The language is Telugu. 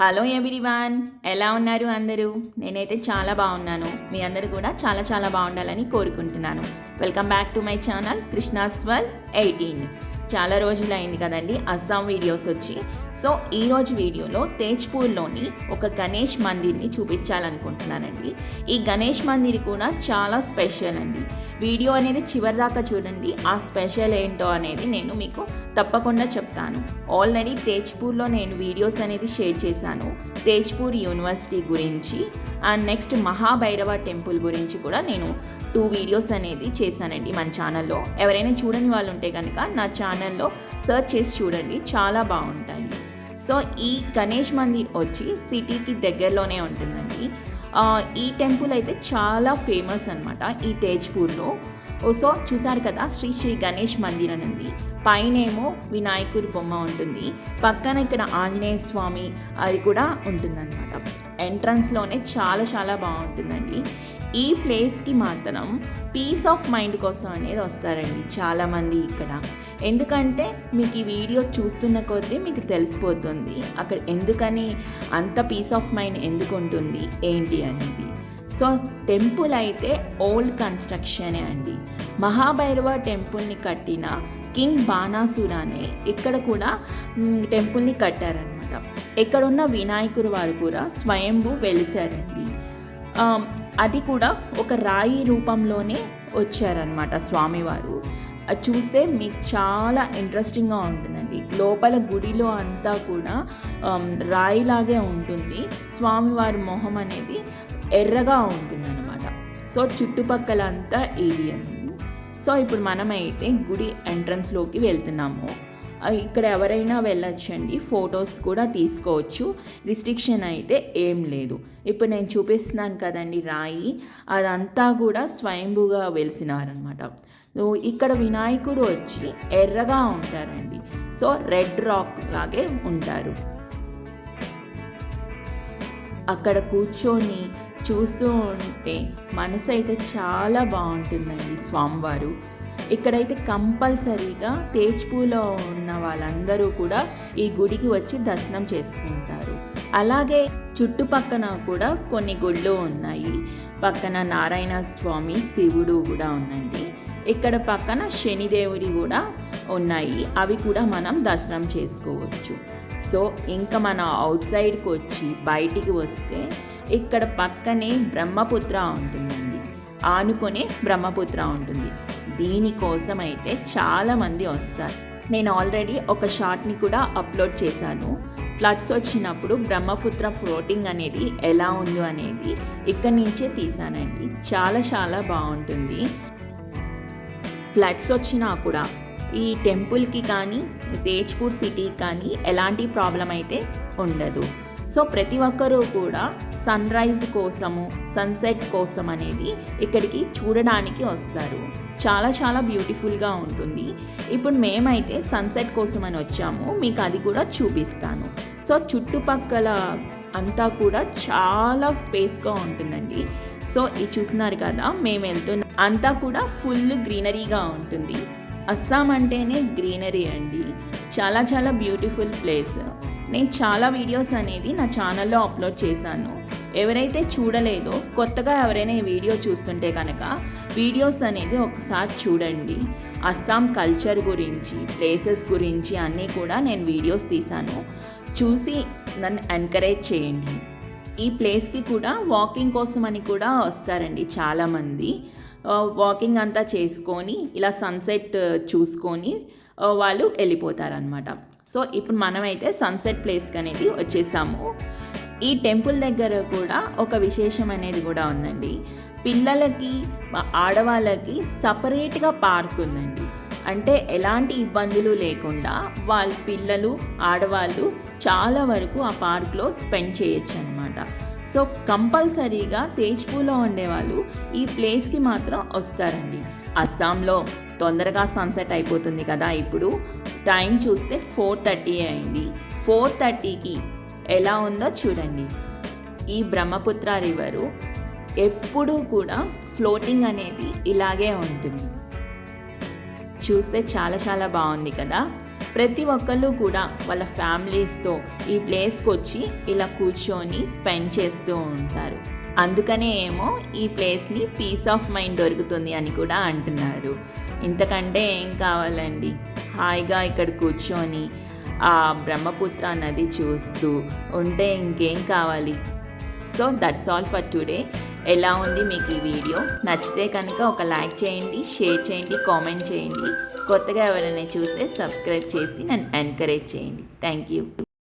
హలో ఎవ్రీవాన్ ఎలా ఉన్నారు అందరూ? నేనైతే చాలా బాగున్నాను. మీ అందరూ కూడా చాలా చాలా బాగుండాలని కోరుకుంటున్నాను. Welcome back to my channel కృష్ణాస్వల్ eighteen చాలా రోజులు అయింది కదండి అస్సాం వీడియోస్ వచ్చి. సో ఈరోజు వీడియోలో తేజ్పూర్లోని ఒక గణేష్ మందిర్ని చూపించాలనుకుంటున్నానండి. ఈ గణేష్ మందిర్ కూడా చాలా స్పెషల్ అండి. వీడియో అనేది చివరిదాకా చూడండి. ఆ స్పెషల్ ఏంటో అనేది నేను మీకు తప్పకుండా చెప్తాను. ఆల్రెడీ తేజ్పూర్లో నేను వీడియోస్ అనేది షేర్ చేశాను. తేజ్పూర్ యూనివర్సిటీ గురించి అండ్ నెక్స్ట్ మహాభైరవ టెంపుల్ గురించి కూడా నేను టూ వీడియోస్ అనేది చేశానండి మన ఛానల్లో. ఎవరైనా చూడని వాళ్ళు ఉంటే కనుక నా ఛానల్లో సెర్చ్ చేసి చూడండి. చాలా బాగుంటాయి. సో ఈ గణేష్ మందిర్ వచ్చి సిటీకి దగ్గరలోనే ఉంటుందండి. ఈ టెంపుల్ అయితే చాలా ఫేమస్ అనమాట ఈ తేజ్పూర్లో. ఓ, సో చూసారు కదా శ్రీ శ్రీ గణేష్ మందిర్ అని ఉంది పైనేమో వినాయకుడి బొమ్మ ఉంటుంది. పక్కన ఇక్కడ ఆంజనేయ స్వామి అది కూడా ఉంటుందన్నమాట. ఎంట్రన్స్లోనే చాలా చాలా బాగుంటుందండి. ఈ ప్లేస్కి మాత్రం పీస్ ఆఫ్ మైండ్ కోసం అనేది వస్తారండి చాలామంది ఇక్కడ. ఎందుకంటే మీకు ఈ వీడియో చూస్తున్న కొద్దీ మీకు తెలిసిపోతుంది అక్కడ ఎందుకని అంత పీస్ ఆఫ్ మైండ్ ఎందుకు ఉంటుంది ఏంటి అనేది. సో టెంపుల్ అయితే ఓల్డ్ కన్స్ట్రక్షనే అండి. మహాభైరవ టెంపుల్ని కట్టిన కింగ్ బాణాసురానే ఇక్కడ కూడా టెంపుల్ని కట్టారనమాట ఎక్కడున్న వినాయకుడు వారు కూడా స్వయంభూ వెలిశారండి అది కూడా ఒక రాయి రూపంలోనే వచ్చారనమాట స్వామివారు. అది చూస్తే మీకు చాలా ఇంట్రెస్టింగ్గా ఉంటుందండి. లోపల గుడిలో అంతా కూడా రాయిలాగే ఉంటుంది. స్వామివారి మొహం అనేది ఎర్రగా ఉంటుందన్నమాట. సో చుట్టుపక్కల అంతా ఇది సో ఇప్పుడు మనమైతే గుడి ఎంట్రన్స్లోకి వెళ్తున్నాము. ఇక్కడ ఎవరైనా వెళ్ళొచ్చండి ఫొటోస్ కూడా తీసుకోవచ్చు. రిస్ట్రిక్షన్ అయితే ఏం లేదు. ఇప్పుడు నేను చూపిస్తున్నాను కదండి రాయి. అదంతా కూడా స్వయంభూగా వెలిసినారనమాట. సో ఇక్కడ వినాయకుడు వచ్చి ఎర్రగా ఉంటారండి. సో రెడ్ రాక్ లాగే ఉంటారు. అక్కడ కూర్చొని చూస్తూ ఉంటే మనసు అయితే చాలా బాగుంటుందండి స్వామివారు. ఇక్కడైతే కంపల్సరీగా తేజ్పూర్లో ఉన్న వాళ్ళందరూ కూడా ఈ గుడికి వచ్చి దర్శనం చేసుకుంటారు. అలాగే చుట్టుపక్కన కూడా కొన్ని గుళ్ళు ఉన్నాయి. పక్కన నారాయణ స్వామి శివుడు కూడా ఉందండి. ఇక్కడ పక్కన శనిదేవుడి కూడా ఉన్నాయి. అవి కూడా మనం దర్శనం చేసుకోవచ్చు. సో ఇంకా మన అవుట్ సైడ్కి వచ్చి బయటికి వస్తే ఇక్కడ పక్కనే బ్రహ్మపుత్ర ఉంటుందండి. ఆనుకొనే బ్రహ్మపుత్ర ఉంటుంది. దీనికోసం అయితే చాలామంది వస్తారు. నేను ఆల్రెడీ ఒక షార్ట్ని కూడా అప్లోడ్ చేశాను. ఫ్లడ్స్ వచ్చినప్పుడు బ్రహ్మపుత్ర ఫ్లోటింగ్ అనేది ఎలా ఉందో అనేది ఇక్కడి నుంచే తీసానండి చాలా చాలా బాగుంటుంది. ఫ్లడ్స్ వచ్చినా కూడా ఈ టెంపుల్కి కానీ తేజ్పూర్ సిటీకి కానీ ఎలాంటి ప్రాబ్లం అయితే ఉండదు. సో ప్రతి ఒక్కరూ కూడా సన్ రైజ్ కోసము సన్సెట్ కోసం అనేది ఇక్కడికి చూడడానికి వస్తారు. చాలా చాలా బ్యూటిఫుల్గా ఉంటుంది. ఇప్పుడు మేమైతే సన్సెట్ కోసం అని వచ్చాము. మీకు అది కూడా చూపిస్తాను. సో చుట్టుపక్కల అంతా కూడా చాలా స్పేస్గా ఉంటుందండి. సో ఇది చూస్తున్నారు కదా మేము వెళ్తున్న అంతా కూడా ఫుల్ గ్రీనరీగా ఉంటుంది. అస్సాం అంటేనే గ్రీనరీ అండి. చాలా చాలా బ్యూటిఫుల్ ప్లేస్ నేను చాలా వీడియోస్ అనేది నా ఛానల్లో అప్లోడ్ చేశాను. ఎవరైతే చూడలేదో కొత్తగా ఎవరైనా ఈ వీడియో చూస్తుంటే కనుక వీడియోస్ అనేది ఒకసారి చూడండి. అస్సాం కల్చర్ గురించి ప్లేసెస్ గురించి అన్నీ కూడా నేను వీడియోస్ తీశాను. చూసి నన్ను ఎంకరేజ్ చేయండి. ఈ ప్లేస్కి కూడా వాకింగ్ కోసం అని కూడా వస్తారండి చాలామంది. వాకింగ్ అంతా చేసుకొని ఇలా సన్సెట్ చూసుకొని వాళ్ళు వెళ్ళిపోతారనమాట సో ఇప్పుడు మనమైతే సన్సెట్ ప్లేస్కి అనేది వచ్చేసాము. ఈ టెంపుల్ దగ్గర కూడా ఒక విశేషం అనేది కూడా ఉందండి. పిల్లలకి ఆడవాళ్ళకి సపరేట్గా పార్క్ ఉందండి. అంటే ఎలాంటి ఇబ్బందులు లేకుండా వాళ్ళ పిల్లలు ఆడవాళ్ళు చాలా వరకు ఆ పార్క్లో స్పెండ్ చేయొచ్చు అనమాట సో కంపల్సరీగా తేజ్పూర్లో ఉండేవాళ్ళు ఈ ప్లేస్కి మాత్రం వస్తారండి. అస్సాంలో తొందరగా సన్సెట్ అయిపోతుంది కదా ఇప్పుడు. టైం చూస్తే ఫోర్ థర్టీ అయింది. ఫోర్ థర్టీకి ఎలా ఉందో చూడండి. ఈ బ్రహ్మపుత్ర రివరు ఎప్పుడూ కూడా ఫ్లోటింగ్ అనేది ఇలాగే ఉంటుంది. చూస్తే చాలా చాలా బాగుంది కదా. ప్రతి ఒక్కళ్ళు కూడా వాళ్ళ ఫ్యామిలీస్తో ఈ ప్లేస్కి వచ్చి ఇలా కూర్చొని స్పెండ్ చేస్తూ ఉంటారు. అందుకనే ఏమో ఈ ప్లేస్ని పీస్ ఆఫ్ మైండ్ దొరుకుతుంది అని కూడా అంటున్నారు. ఇంతకంటే ఏం కావాలండి? హాయిగా ఇక్కడ కూర్చొని ఆ బ్రహ్మపుత్ర నది చూస్తూ ఉంటే ఇంకేం కావాలి? So that's all for today ఎలా ఉంది మీకు ఈ వీడియో? నచ్చితే కనుక ఒక లైక్ చేయండి షేర్ చేయండి కామెంట్ చేయండి. కొత్తగా ఎవరైనా చూస్తే సబ్స్క్రైబ్ చేసి నన్ను ఎంకరేజ్ చేయండి. Thank you